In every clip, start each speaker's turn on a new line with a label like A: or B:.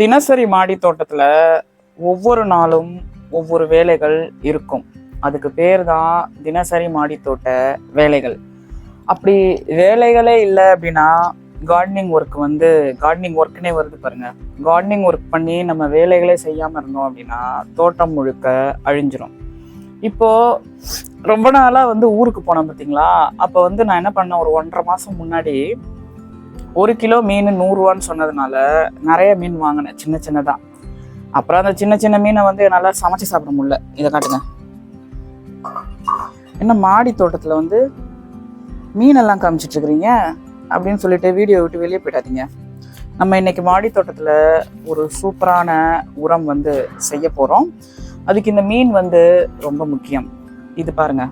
A: தினசரி மாடி தோட்டத்தில் ஒவ்வொரு நாளும் ஒவ்வொரு வேலைகள் இருக்கும். அதுக்கு பேர் தான் தினசரி மாடி தோட்ட வேலைகள். அப்படி வேலைகளே இல்லை அப்படின்னா கார்டனிங் ஒர்க் வந்து கார்டனிங் ஒர்க்குனே வருது பாருங்க. கார்டனிங் ஒர்க் பண்ணி நம்ம வேலைகளே செய்யாமல் இருந்தோம் அப்படின்னா தோட்டம் முழுக்க அழிஞ்சிரும். இப்போ ரொம்ப நாளாக வந்து ஊருக்கு போனேன் பார்த்தீங்களா அப்போ வந்து நான் என்ன பண்ணேன்? ஒரு ஒன்றரை மாதம் முன்னாடி ஒரு கிலோ மீன் நூறுரூவான்னு சொன்னதுனால நிறைய மீன் வாங்கினேன் சின்ன சின்னதாக அப்புறம் அந்த சின்ன சின்ன மீனை வந்து என்னால் சமைச்சு சாப்பிட முடியல. இதை காட்டுங்க. என்ன மாடி தோட்டத்தில் வந்து மீனெல்லாம் காமிச்சிட்டு இருக்கிறீங்க? அப்படின்னு சொல்லிட்டு வீடியோ விட்டு வெளியே போயிடாதீங்க. நம்ம இன்றைக்கி மாடி தோட்டத்தில் ஒரு சூப்பரான உரம் வந்து செய்ய போகிறோம் அதுக்கு இந்த மீன் வந்து ரொம்ப முக்கியம். இது பாருங்க.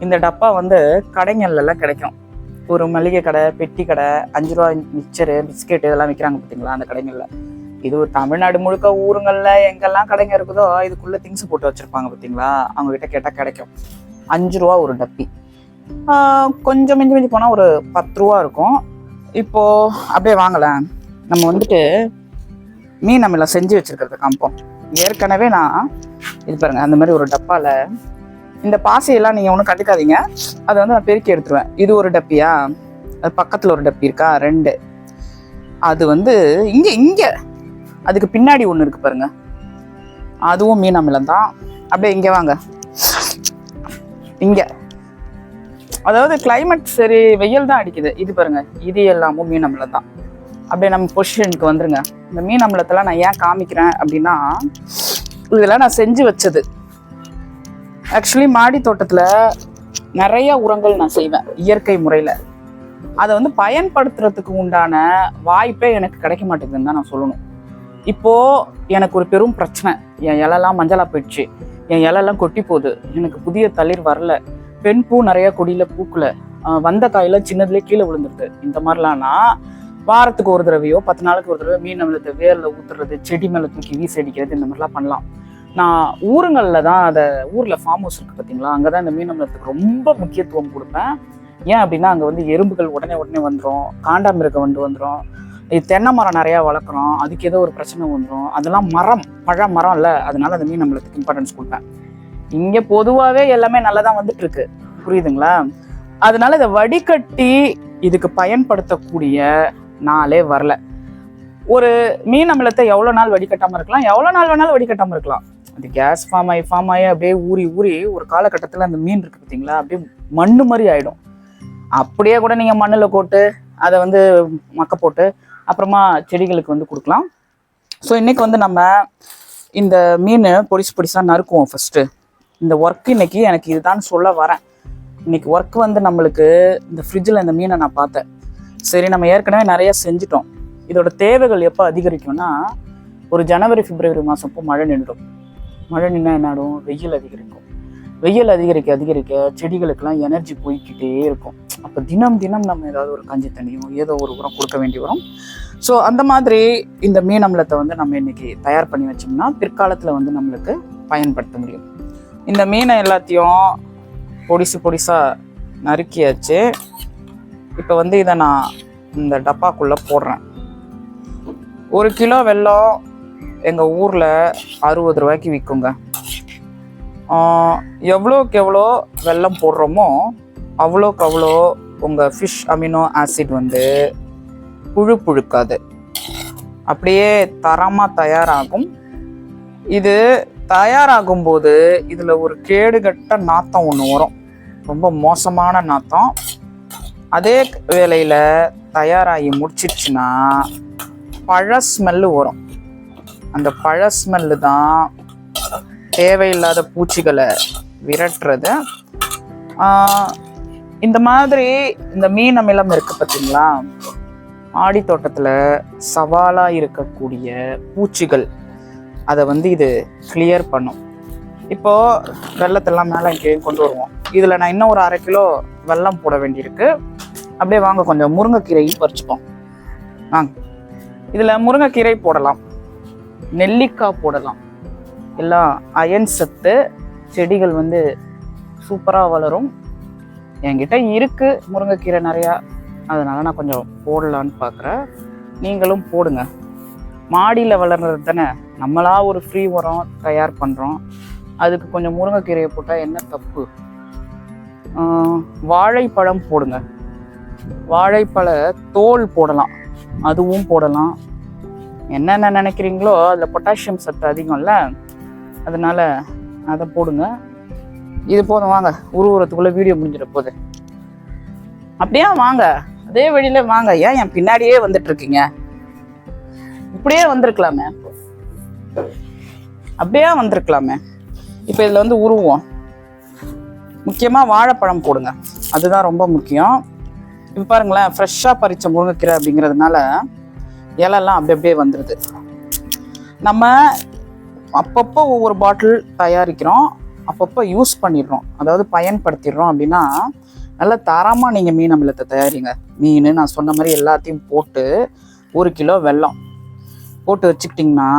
A: இந்த டப்பா வந்து கடைங்கள்லாம் கிடைக்கும். ஒரு மளிகை கடை பெட்டி கடை அஞ்சு ரூபா மிக்சரு பிஸ்கெட் இதெல்லாம் விற்கிறாங்க பார்த்தீங்களா அந்த கடைங்களில் இது ஒரு தமிழ்நாடு முழுக்க ஊருங்களில் எங்கெல்லாம் கடைங்க இருக்குதோ இதுக்குள்ளே திங்ஸ் போட்டு வச்சுருப்பாங்க பார்த்தீங்களா அவங்கக்கிட்ட கேட்டால் கிடைக்கும். அஞ்சு ரூபா ஒரு டப்பி. கொஞ்சம் மிஞ்சி மிஞ்சி போனால் ஒரு பத்து ரூபா இருக்கும். இப்போது அப்படியே வாங்கலாம். நம்ம வந்துட்டு மீன் நம்மள செஞ்சு வச்சுருக்கிறது காமிப்போம் ஏற்கனவே நான் இது பாருங்க அந்த மாதிரி ஒரு டப்பாவில் இந்த பாசையெல்லாம் நீங்கள் ஒன்றும் கண்டுக்காதீங்க. அதை வந்து நான் பெருக்கி எடுத்துருவேன். இது ஒரு டப்பியா? அது பக்கத்தில் ஒரு டப்பி இருக்கா? ரெண்டு. அது வந்து இங்கே இங்கே. அதுக்கு பின்னாடி ஒன்று இருக்கு பாருங்க. அதுவும் மீன் அமிலம் தான். அப்படியே இங்கே வாங்க. இங்கே. அதாவது கிளைமேட் சரி வெயில் தான் அடிக்குது. இது பாருங்க. இது எல்லாமும் மீன் அமிலம் தான். அப்படியே நம்ம பொசிஷனுக்கு வந்துருங்க. இந்த மீன் அமிலத்தெல்லாம் நான் ஏன் காமிக்கிறேன் அப்படின்னா இதெல்லாம் நான் செஞ்சு வச்சது. ஆக்சுவலி மாடி தோட்டத்தில் நிறைய உரங்கள் நான் செய்வேன் இயற்கை முறையில். அதை வந்து பயன்படுத்துறதுக்கு உண்டான வாய்ப்பே எனக்கு கிடைக்க மாட்டேங்குதுன்னு தான் நான் சொல்லணும். இப்போது எனக்கு ஒரு பெரும் பிரச்சனை. என் இலெல்லாம் மஞ்சளாக போயிடுச்சு. என் இலெல்லாம் கொட்டி போகுது. எனக்கு புதிய தளிர் வரல. பெண் பூ நிறைய கொடியில் பூக்கல. வந்த காயெல்லாம் சின்னதுலேயே கீழே விழுந்துருது. இந்த மாதிரிலாம்னா வாரத்துக்கு ஒரு தடவையோ பத்து நாளுக்கு ஒரு தடவை மீன் நம்மளத்தை வேரில் ஊத்துறது செடி மேலே தூக்கி வீசி அடிக்கிறது இந்த மாதிரிலாம் பண்ணலாம். நான் ஊருங்களில் தான் அதை ஊரில் ஃபார்ம் ஹவுஸ் இருக்குது பார்த்தீங்களா அங்கே தான் இந்த மீன் அமிலத்துக்கு ரொம்ப முக்கியத்துவம் கொடுப்பேன். ஏன் அப்படின்னா அங்கே வந்து எறும்புகள் உடனே உடனே வந்துடும் காண்டாமிருகம் வந்து வந்துடும் இது தென்னை மரம் நிறையா வளர்க்குறோம். அதுக்கு ஏதோ ஒரு பிரச்சனை வந்துடும் அதெல்லாம் மரம் பழ மரம் இல்லை. அதனால அந்த மீன் நம்மளுக்கு இம்பார்ட்டன்ஸ் கொடுப்பேன். இங்கே பொதுவாகவே எல்லாமே நல்லா தான் வந்துட்டுருக்கு. புரியுதுங்களா? அதனால இதை வடிகட்டி இதுக்கு பயன்படுத்தக்கூடிய நாளே வரல. ஒரு மீன் அமிலத்தை எவ்வளோ நாள் வடிகட்டாமல் இருக்கலாம்? எவ்வளோ நாள் வேணாலும் வடிகட்டாமல் இருக்கலாம். அந்த கேஸ் ஃபார்ம் ஆகி ஃபார்ம் ஆகி அப்படியே ஊறி ஊறி ஒரு காலகட்டத்தில் அந்த மீன் இருக்குது பார்த்தீங்களா அப்படியே மண்ணு மாதிரி ஆகிடும் அப்படியே கூட நீங்கள் மண்ணில் போட்டு அதை வந்து மக்க போட்டு அப்புறமா செடிகளுக்கு வந்து கொடுக்கலாம். ஸோ இன்னைக்கு வந்து நம்ம இந்த மீன் பொடிசு பொடிசாக நறுக்குவோம் ஃபஸ்ட்டு இந்த ஒர்க் இன்னைக்கு எனக்கு இதுதான் சொல்ல வரேன். இன்னைக்கு ஒர்க் வந்து நம்மளுக்கு இந்த ஃப்ரிட்ஜில் இந்த மீனை நான் பார்த்தேன். சரி நம்ம ஏற்கனவே நிறைய செஞ்சிட்டோம். இதோட தேவைகள் எப்போ அதிகரிக்கும்னா ஒரு ஜனவரி பிப்ரவரி மாதம் அப்போ மழை நின்றுடும். மழை நின்னா என்ன ஆகும்? வெயில் அதிகரிக்கும். வெயில் அதிகரிக்க அதிகரிக்க செடிகளுக்கெல்லாம் எனர்ஜி போய்க்கிட்டே இருக்கும். அப்போ தினம் தினம் நம்ம ஏதாவது ஒரு கஞ்சி தண்ணியும் ஏதோ ஒரு உரம் கொடுக்க வேண்டி வரும். ஸோ அந்த மாதிரி இந்த மீன் அமிலத்தை வந்து நம்ம இன்னைக்கு தயார் பண்ணி வச்சோம்னா பிற்காலத்தில் வந்து நம்மளுக்கு பயன்படுத்த முடியும். இந்த மீனை எல்லாத்தையும் பொடிசு பொடிசாக நறுக்கியாச்சு. இப்போ வந்து இதை நான் இந்த டப்பாக்குள்ளே போடுறேன். ஒரு கிலோ வெல்லம் எங்கள் ஊரில் அறுபது ரூபாய்க்கு விற்குங்க எவ்வளோக்கு எவ்வளோ வெல்லம் போடுறோமோ அவ்வளோக்கு அவ்வளோ உங்கள் ஃபிஷ் அமினோ ஆசிட் வந்து புழு புழுக்காது. அப்படியே தரமாக தயாராகும். இது தயாராகும் போது இதில் ஒரு கேடுகட்ட நாத்தம் ஒன்று வரும். ரொம்ப மோசமான நாத்தம். அதே வேளையில் தயாராகி முடிச்சிடுச்சுன்னா பழ ஸ்மெல்லு வரும். அந்த பழ ஸ்மெல்லு தான் தேவையில்லாத பூச்சிகளை விரட்டுறது. இந்த மாதிரி இந்த மீன் அமிலம் இருக்கு பார்த்தீங்களா? ஆடி தோட்டத்தில் சவாலாக இருக்கக்கூடிய பூச்சிகள் அதை வந்து இது கிளியர் பண்ணும். இப்போ வெள்ளத்தெல்லாம் மேலே இங்கேயும் கொண்டு வருவோம். இதில் நான் இன்னும் ஒரு அரை கிலோ வெல்லம் போட வேண்டியிருக்கு. அப்படியே வாங்க கொஞ்சம் முருங்கைக்கீரையும் பறிச்சுப்போம். வாங்க. இதில் முருங்கைக்கீரை போடலாம். நெல்லிக்காய் போடலாம். எல்லாம் அயன் சத்து செடிகள் வந்து சூப்பராக வளரும். என்கிட்ட இருக்குது முருங்கைக்கீரை நிறையா. அதனால் நான் கொஞ்சம் போடலான்னு பார்க்குறேன் நீங்களும் போடுங்க. மாடியில் வளர்றது தானே. நம்மளா ஒரு ஃப்ரீ உரம் தயார் பண்ணுறோம் அதுக்கு கொஞ்சம் முருங்கைக்கீரையை போட்டால் என்ன தப்பு? வாழைப்பழம் போடுங்க. வாழைப்பழ தோல் போடலாம். அதுவும் போடலாம். என்னென்ன நினைக்கிறீங்களோ அதில் பொட்டாசியம் சத்து அதிகம்ல அதனால் அதை போடுங்க. இது போதும் வாங்க. உருவுறதுக்குள்ள வீடியோ முடிஞ்சிட போகுது. அப்படியே வாங்க. அதே வழியில வாங்க. ஏன் என் பின்னாடியே வந்துட்டு இருக்கீங்க இப்படியே வந்திருக்கலாமே. அப்படியே வந்திருக்கலாமே. இப்போ இதில் வந்து உருவோம். முக்கியமாக வாழைப்பழம் போடுங்க. அதுதான் ரொம்ப முக்கியம். இப்போ பாருங்களேன் ஃப்ரெஷ்ஷாக பறித்த முருங்கைக்கீரை அப்படிங்கிறதுனால இலெல்லாம் அப்படி அப்படியே வந்துடுது நம்ம அப்பப்போ ஒவ்வொரு பாட்டில் தயாரிக்கிறோம். அப்பப்போ யூஸ் பண்ணிடுறோம். அதாவது பயன்படுத்திடுறோம் அப்படின்னா நல்ல தரமாக நீங்கள் மீன் அமிலத்தை தயாரிங்க. மீன் நான் சொன்ன மாதிரி எல்லாத்தையும் போட்டு ஒரு கிலோ வெல்லம் போட்டு வச்சுக்கிட்டிங்கன்னா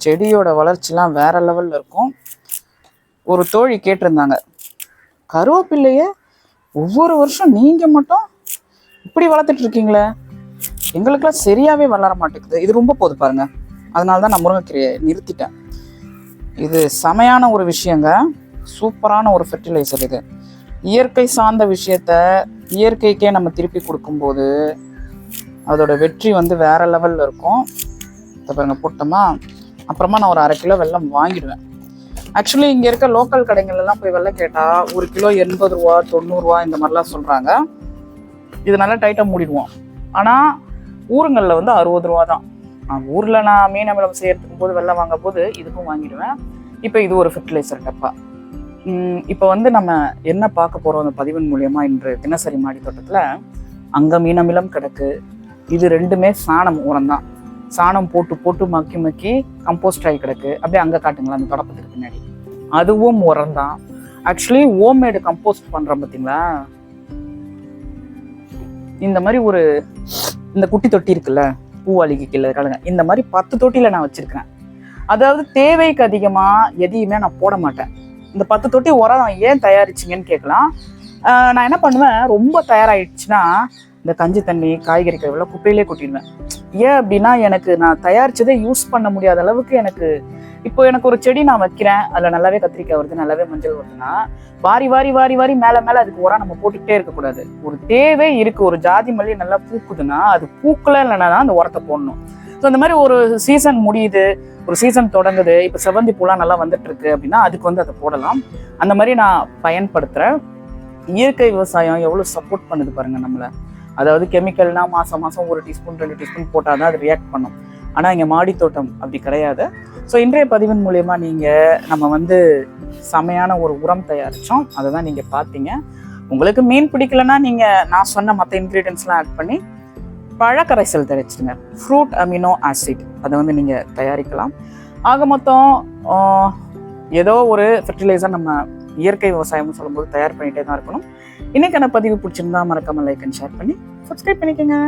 A: செடியோட வளர்ச்சிலாம் வேற லெவலில் இருக்கும். ஒரு தோழி கேட்டிருந்தாங்க கருவேப்பிள்ளைய ஒவ்வொரு வருஷம் நீங்கள் மட்டும் இப்படி வளர்த்துட்ருக்கீங்களே எங்களுக்கெல்லாம் சரியாகவே வளர மாட்டேங்குது. இது ரொம்ப போது பாருங்க. அதனால தான் நான் முருங்கைக்கீரையை நிறுத்திட்டேன். இது செமையான ஒரு விஷயங்க. சூப்பரான ஒரு ஃபெர்டிலைசர் இது. இயற்கை சார்ந்த விஷயத்த இயற்கைக்கே நம்ம திருப்பி கொடுக்கும்போது அதோட வெற்றி வந்து வேற லெவலில் இருக்கும். பாருங்க போட்டோமா? அப்புறமா நான் ஒரு அரை கிலோ வெள்ளம் வாங்கிடுவேன். ஆக்சுவலி இங்கே இருக்க லோக்கல் கடைகள்லாம் போய் வெள்ளம் கேட்டால் ஒரு கிலோ எண்பது ரூபா தொண்ணூறுரூவா இந்த மாதிரிலாம் சொல்கிறாங்க இது நல்லா டைட்டாக மூடிடுவோம். ஆனால் ஊருங்களில் வந்து அறுபது ரூபா தான். ஊரில் நான் மீன் அமிலம் செய்யறதுக்கும் போது வெள்ளம் வாங்க போது இதுக்கும் வாங்கிடுவேன். இப்போ இது ஒரு ஃபெர்டிலைசர் டப்பா. இப்போ வந்து நம்ம என்ன பார்க்க போகிறோம் அந்த பதிவின் மூலியமாக இன்று தினசரி மாடி தோட்டத்தில்? அங்கே மீன் அமிலம் கிடக்கு. இது ரெண்டுமே சாணம் உரம் தான். சாணம் போட்டு போட்டு மக்கி மக்கி கம்போஸ்ட் ஆகி கிடக்கு. அப்படியே அங்கே காட்டுங்களா அந்த தொடப்பத்துக்கு பின்னாடி. அதுவும் உரம் தான். ஆக்சுவலி ஹோம்மேடு கம்போஸ்ட் பண்ணுறோம் பார்த்தீங்களா இந்த மாதிரி ஒரு இந்த குட்டி தொட்டி இருக்குல்ல பூவாளிக்கு கீழே இருக்காளுங்க இந்த மாதிரி பத்து தொட்டியில நான் வச்சிருக்கிறேன். அதாவது தேவைக்கு அதிகமா எதையுமே நான் போட மாட்டேன். இந்த பத்து தொட்டி உரம் ஏன் தயாரிச்சிங்கன்னு கேட்கலாம். நான் என்ன பண்ணுவேன்? ரொம்ப தயாராகிடுச்சுன்னா இந்த கஞ்சி தண்ணி காய்கறி கழிவுலாம் குப்பையிலே கொட்டிடுவேன். ஏன் அப்படின்னா எனக்கு நான் தயாரிச்சதை யூஸ் பண்ண முடியாத அளவுக்கு எனக்கு இப்போ எனக்கு ஒரு செடி நான் வைக்கிறேன். அதில் நல்லாவே கத்திரிக்காய் வருது நல்லாவே மஞ்சள் வருதுன்னா வாரி வாரி வாரி வாரி மேலே மேலே அதுக்கு உரம் நம்ம போட்டுக்கிட்டே இருக்கக்கூடாது. ஒரு தேவை இருக்குது ஒரு ஜாதி மல்லி நல்லா பூக்குதுன்னா அது பூக்கல இல்லைன்னா தான் அந்த உரத்தை போடணும். ஸோ இந்த மாதிரி ஒரு சீசன் முடியுது ஒரு சீசன் தொடங்குது இப்போ செவந்தி பூலாம் நல்லா வந்துட்டு இருக்கு அப்படின்னா அதுக்கு வந்து அதை போடலாம். அந்த மாதிரி நான் பயன்படுத்துகிறேன் இயற்கை விவசாயம் எவ்வளோ சப்போர்ட் பண்ணுது பாருங்கள் நம்மளை. அதாவது கெமிக்கல்னா மாதம் மாதம் ஒரு டீஸ்பூன் ரெண்டு டீஸ்பூன் போட்டால் தான் அது ரியாக்ட் பண்ணும். ஆனால் இங்கே மாடி தோட்டம் அப்படி கிடையாது. ஸோ இன்றைய பதிவின் மூலயமா நீங்கள் நம்ம வந்து செமையான ஒரு உரம் தயாரித்தோம் அதை தான் நீங்கள் பார்த்தீங்க. உங்களுக்கு மீன் பிடிக்கலன்னா நீங்கள் நான் சொன்ன மற்ற இன்க்ரீடியன்ஸ்லாம் ஆட் பண்ணி பழக்கரைசல் தயாரிச்சிடுங்க ஃப்ரூட் அமினோ ஆசிட் அதை வந்து நீங்கள் தயாரிக்கலாம். ஆக மொத்தம் ஏதோ ஒரு ஃபெர்டிலைசர் நம்ம இயற்கை விவசாயம்னு சொல்லும்போது தயார் பண்ணிகிட்டே தான் இருக்கணும். இன்னைக்கான பதிவு பிடிச்சிருந்தா மறக்காமல் லைக் அண்ட் ஷேர் பண்ணி சப்ஸ்கிரைப் பண்ணிக்கோங்க.